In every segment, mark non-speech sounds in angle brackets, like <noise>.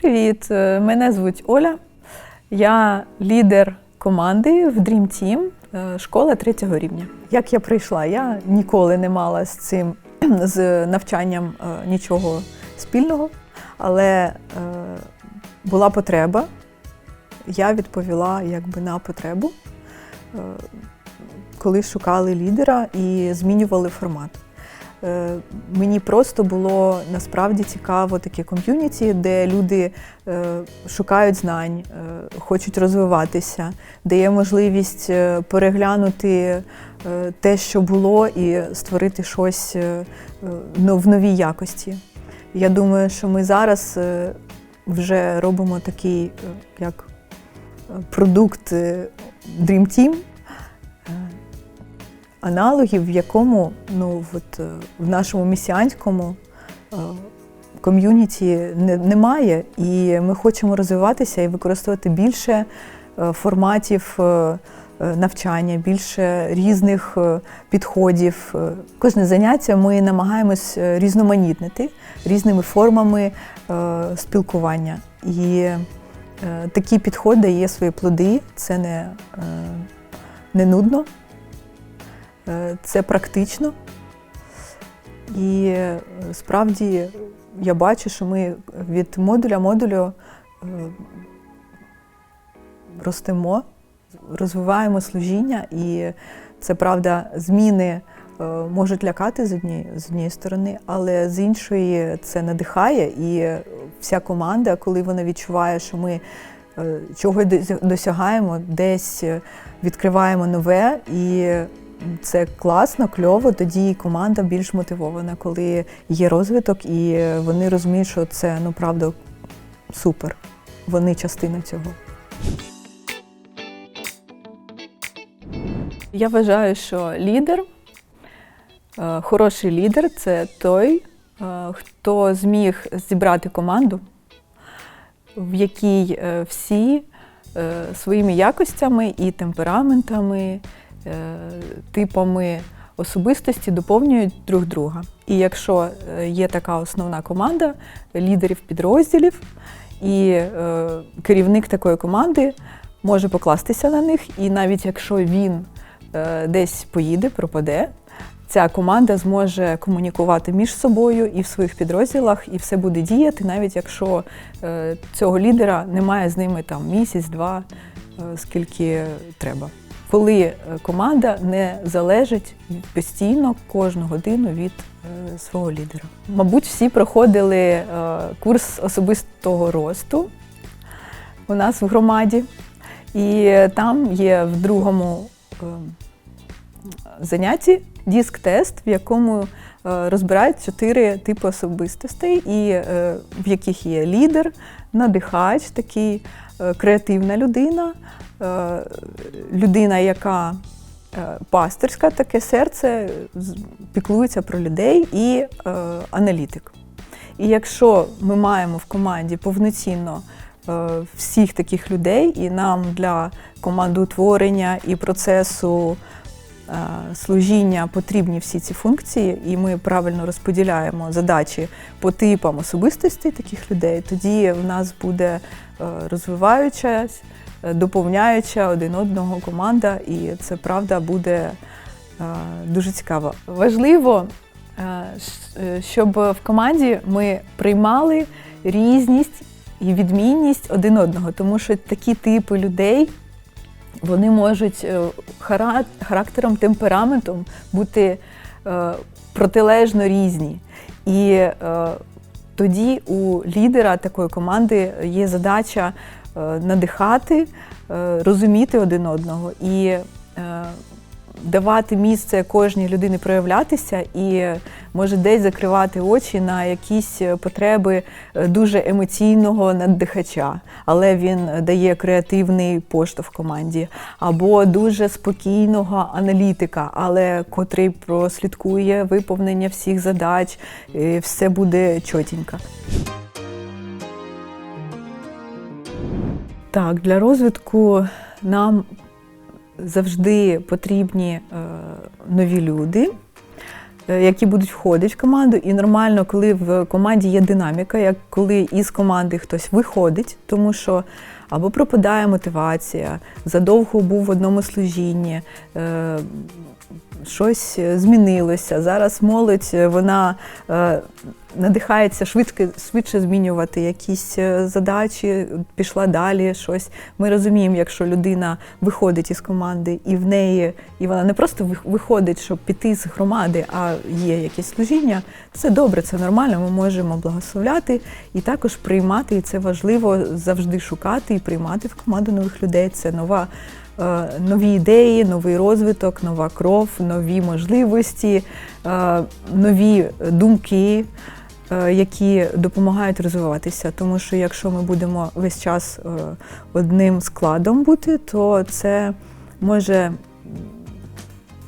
Привіт, е, мене звуть Оля. Я лідер команди в Dream Team, е, школа третього рівня. Як я прийшла, я ніколи не мала з цим з навчанням е, нічого спільного, але була потреба. Я відповіла якби на потребу, коли шукали лідера і змінювали формат. Е, Мені просто було насправді цікаво таке ком'юніті, де люди е, шукають знань, е, хочуть розвиватися, де є можливість переглянути те, що було, і створити щось ну, в новій якості. Я думаю, що ми зараз вже робимо такий як продукт Dream Team, аналогів, в якому ну, от, е, в нашому місіанському е, ком'юніті немає. І ми хочемо розвиватися і використовувати більше е, форматів навчання, більше різних підходів. Кожне заняття ми намагаємось різноманітнити різними формами спілкування. І е, такий підход дає свої плоди. Це не, не нудно, це практично. І е, справді я бачу, що ми від модуля модулю е, ростемо, розвиваємо служіння, і це правда, зміни е, можуть лякати з однієї, з однієї сторони, але з іншої це надихає. І вся команда, коли вона відчуває, що ми е, чогось досягаємо, десь е, відкриваємо нове, і це класно, кльово. Тоді команда більш мотивована, коли є розвиток, і вони розуміють, що це ну правда супер. Вони частина цього. Я вважаю, що лідер, е, хороший лідер це той, е, хто зміг зібрати команду, в якій е, всі своїми якостями і темпераментами, типами особистості доповнюють друг друга. І якщо е, є така основна команда лідерів підрозділів, і е, керівник такої команди може покластися на них, і навіть якщо він е, десь поїде, пропаде, ця команда зможе комунікувати між собою і в своїх підрозділах, і все буде діяти, навіть якщо е, цього лідера немає з ними там місяць-два, е, скільки треба. Коли е, команда не залежить постійно кожну годину від е, свого лідера. Мабуть, всі проходили е, курс особистого росту у нас в громаді, і там є в другому занятті диск-тест, в якому розбирають чотири типи особистостей, і в яких є лідер, надихач, такий креативна людина, е, людина, яка е, пастирська, таке серце, піклується про людей, і е, аналітик. І якщо ми маємо в команді повноцінно е, всіх таких людей, і нам для командоутворення і процесу е, служіння потрібні всі ці функції, і ми правильно розподіляємо задачі по типам особистостей таких людей, тоді в нас буде е, розвиваючась, е, доповняюча один одного команда, і це правда буде е, дуже цікаво. Важливо, е, е, щоб в команді ми приймали різність і відмінність один одного, тому що такі типи людей вони можуть е, характером, темпераментом бути е, протилежно різні. І е, тоді у лідера такої команди є задача надихати, розуміти один одного і давати місце кожній людині проявлятися і може десь закривати очі на якісь потреби е, дуже емоційного наддихача, але він дає креативний поштовх команді, або дуже спокійного аналітика, але котрий прослідкує виповнення всіх задач, і все буде чотенько. Так, для розвитку нам завжди потрібні е, нові люди, е, які будуть входити в команду. І нормально, коли в команді є динаміка, як коли із команди хтось виходить, тому що або пропадає мотивація, задовго був в одному служінні. е, Щось змінилося. Зараз молодь вона надихається швидко, швидше змінювати якісь е, задачі, пішла далі щось. Ми розуміємо, якщо людина виходить із команди і в неї, і вона не просто виходить, щоб піти з громади, а є якесь служіння. Це добре, це нормально. Ми можемо благословляти і також приймати. І це важливо завжди шукати і приймати в команду нових людей. Це нова. е, Нові ідеї, новий розвиток, нова кров, нові можливості, е, нові думки, які допомагають розвиватися. Тому що якщо ми будемо весь час е, одним складом бути, то це може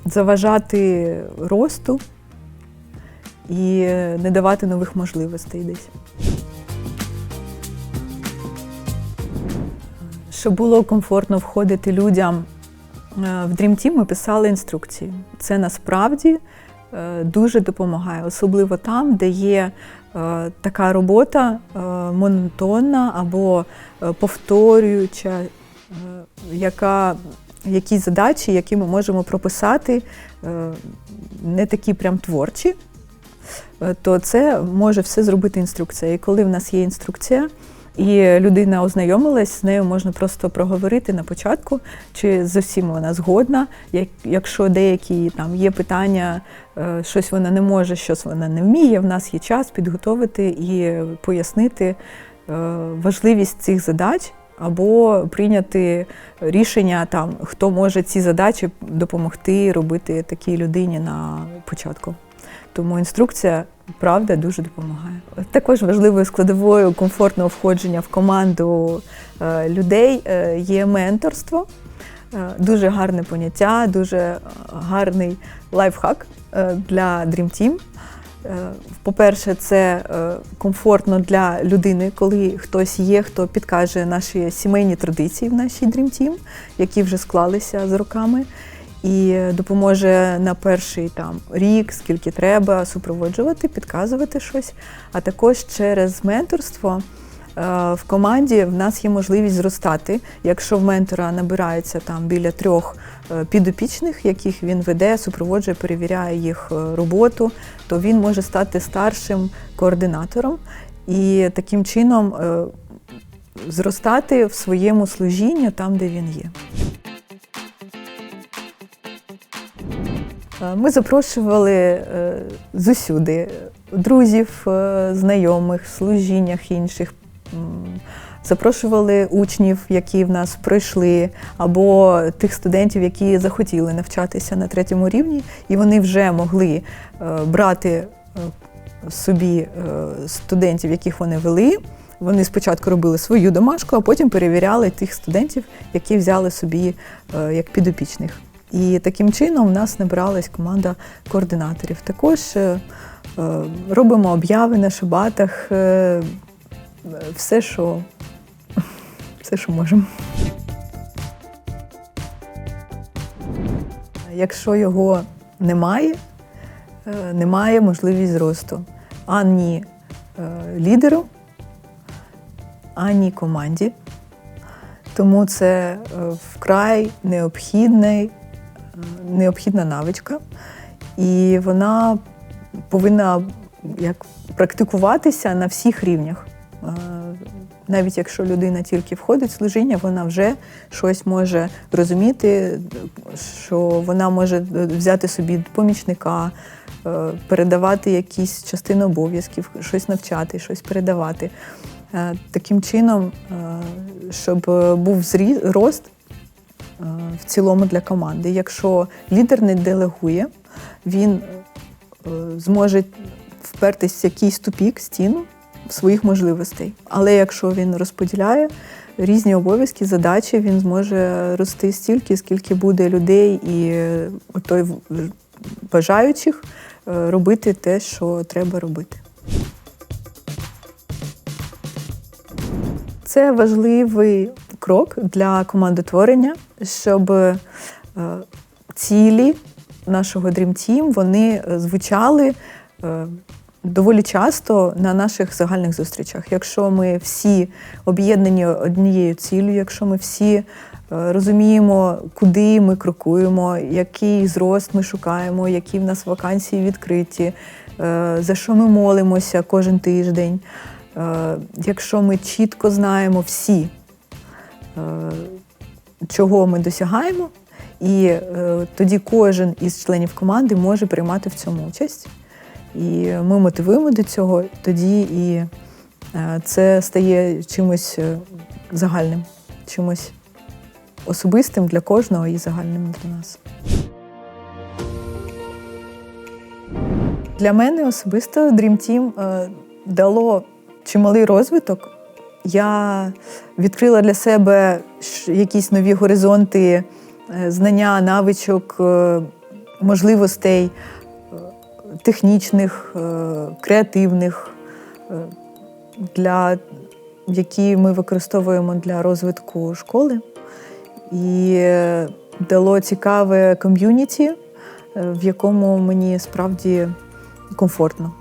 заважати росту і не давати нових можливостей десь. Щоб було комфортно входити людям е, в Dream Team, ми писали інструкції. Це насправді е, дуже допомагає, особливо там, де є е, така робота е, монотонна або е, повторююча, е, яка, якісь задачі, які ми можемо прописати, е, не такі прям творчі, е, то це може все зробити інструкція. І коли в нас є інструкція, і людина ознайомилась, з нею можна просто проговорити на початку, чи з усім вона згодна. Як- Якщо деякі там є питання, е, щось вона не може, щось вона не вміє, в нас є час підготовити і пояснити е, важливість цих задач. Або прийняти рішення, там, хто може ці задачі допомогти робити такій людині на початку. Тому інструкція, правда, дуже допомагає. Також важливою складовою комфортного входження в команду е, людей е, є менторство. Е, Дуже гарне поняття, дуже гарний лайфхак для Dream Team. По-перше, це комфортно для людини, коли хтось є, хто підкаже наші сімейні традиції в нашій Dream Team, які вже склалися з роками, і допоможе на перший там рік, скільки треба, супроводжувати, підказувати щось. А також через менторство е, в команді в нас є можливість зростати. Якщо в ментора набирається там біля трьох е, підопічних, яких він веде, супроводжує, перевіряє їх е, роботу, то він може стати старшим координатором і таким чином зростати в своєму служінні там, де він є. Ми запрошували е, зусюди друзів, е, знайомих, служіннях інших. Запрошували учнів, які в нас пройшли, або тих студентів, які захотіли навчатися на третьому рівні, і вони вже могли е, брати е, собі е, студентів, яких вони вели. Вони спочатку робили свою домашку, а потім перевіряли тих студентів, які взяли собі е, як підопічних. І таким чином в нас набиралась команда координаторів. Також е, е, робимо обяви на шабатах, е, все, що, <laughs> все, що можемо. Якщо його немає, немає можливість зросту ані лідеру, ані команді. Тому це вкрай необхідний, необхідна навичка, і вона повинна як практикуватися на всіх рівнях. Е, Навіть якщо людина тільки входить в служіння, вона вже щось може розуміти, що вона може взяти собі помічника, е, передавати якісь частини обов'язків, щось навчати, щось передавати. Е, Таким чином, щоб був зрі- рост в цілому для команди. Якщо лідер не делегує, він е, зможе впертись в якийсь тупік, стіну своїх можливостей. Але якщо він розподіляє різні обов'язки, задачі, він зможе рости стільки, скільки буде людей і е, той бажаючих е, робити те, що треба робити. Це важливий крок для командотворення, щоб е, цілі нашого Dream Team, вони звучали е, доволі часто на наших загальних зустрічах. Якщо ми всі об'єднані однією ціллю, якщо ми всі е, розуміємо, куди ми крокуємо, який зрост ми шукаємо, які в нас вакансії відкриті, за що ми молимося кожен тиждень. Е, Якщо ми чітко знаємо всі, е, чого ми досягаємо, і е, тоді кожен із членів команди може приймати в цьому участь. І ми мотивуємо до цього, тоді і це стає чимось загальним, чимось особистим для кожного і загальним для нас. Для мене особисто Dream Team дало чималий розвиток. Я відкрила для себе якісь нові горизонти е, знання, навичок, е, можливостей е, технічних, креативних, для, які ми використовуємо для розвитку школи. І дало цікаве ком'юніті, в якому мені справді комфортно.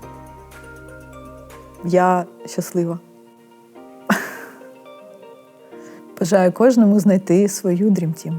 Я щаслива. Бажаю кожному знайти свою Team.